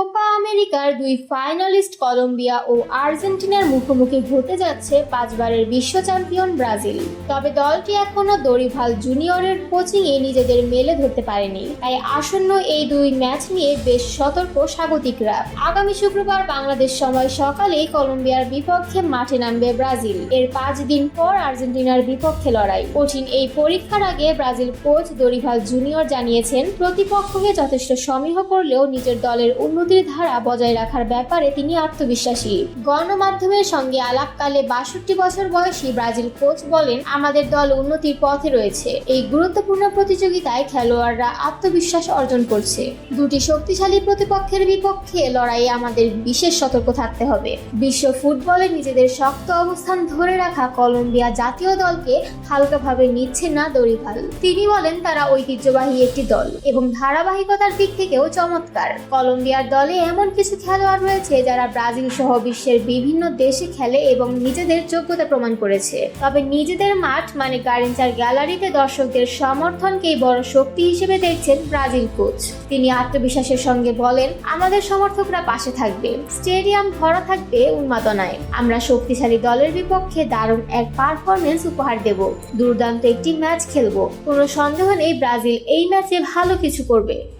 Copa আমেরিকার দুই finalist Colombia ও আর্জেন্টিনার মুখোমুখি হতে যাচ্ছে পাঁচবারের বিশ্ব চ্যাম্পিয়ন ব্রাজিল। তবে দলটি এখনও দরিভাল জুনিয়রের কোচিংয়ে নিজেদের মেলে ধরতে পারেনি। তাই আসন্ন এই দুই ম্যাচ নিয়ে বেশ সতর্ক স্বাগতিকরা। আগামী শুক্রবার বাংলাদেশ সময় সকালেই কলম্বিয়ার বিপক্ষে মাঠে নামবে ব্রাজিল। এর পাঁচ দিন পর আর্জেন্টিনার বিপক্ষে লড়াই। কঠিন এই পরীক্ষার আগে ব্রাজিল কোচ দরিভাল জুনিয়র জানিয়েছেন, প্রতিপক্ষকে যথেষ্ট সমীহ করলেও নিজের দলের উন্নতির ধারা বজায় রাখার ব্যাপারে তিনি আত্মবিশ্বাসী। গণমাধ্যমের সঙ্গে আলাপকালে বাষট্টি বছর বয়সী ব্রাজিল কোচ বলেন, আমাদের দল উন্নতির পথে রয়েছে। এই গুরুত্বপূর্ণ প্রতিযোগিতায় খেলোয়াড়রা আত্মবিশ্বাস অর্জন করছে। দুটি শক্তিশালী প্রতিপক্ষের বিপক্ষে লড়াইয়ে আমাদের বিশেষ সতর্ক থাকতে হবে। বিশ্ব ফুটবলে নিজেদের শক্ত অবস্থান ধরে রাখা কলম্বিয়া জাতীয় দলকে হালকাভাবে নিচ্ছে না দরিভাল। তিনি বলেন, তারা ঐতিহ্যবাহী একটি দল এবং ধারাবাহিকতার দিক থেকেও চমৎকার। কলম্বিয়ার দলে এমন কিছু খেলোয়াড় রয়েছে যারা ব্রাজিল সহ বিশ্বের বিভিন্ন দেশে খেলে এবং নিজেদের যোগ্যতা প্রমাণ করেছে। তবে নিজেদের মাঠ মানে গারিঞ্চার গ্যালারিতে দর্শকদের সমর্থনকেই বড় শক্তি হিসেবে দেখছেন ব্রাজিল কোচ। তিনি আত্মবিশ্বাসের সঙ্গে বলেন, আমাদের সমর্থকরা পাশে থাকবে, স্টেডিয়াম ভরা থাকবে উন্মাদনায়। আমরা শক্তিশালী দলের বিপক্ষে দারুণ এক পারফরমেন্স উপহার দেব। দুর্দান্ত একটি ম্যাচ খেলব। কোনো সন্দেহ নেই, ব্রাজিল এই ম্যাচে ভালো কিছু করবে।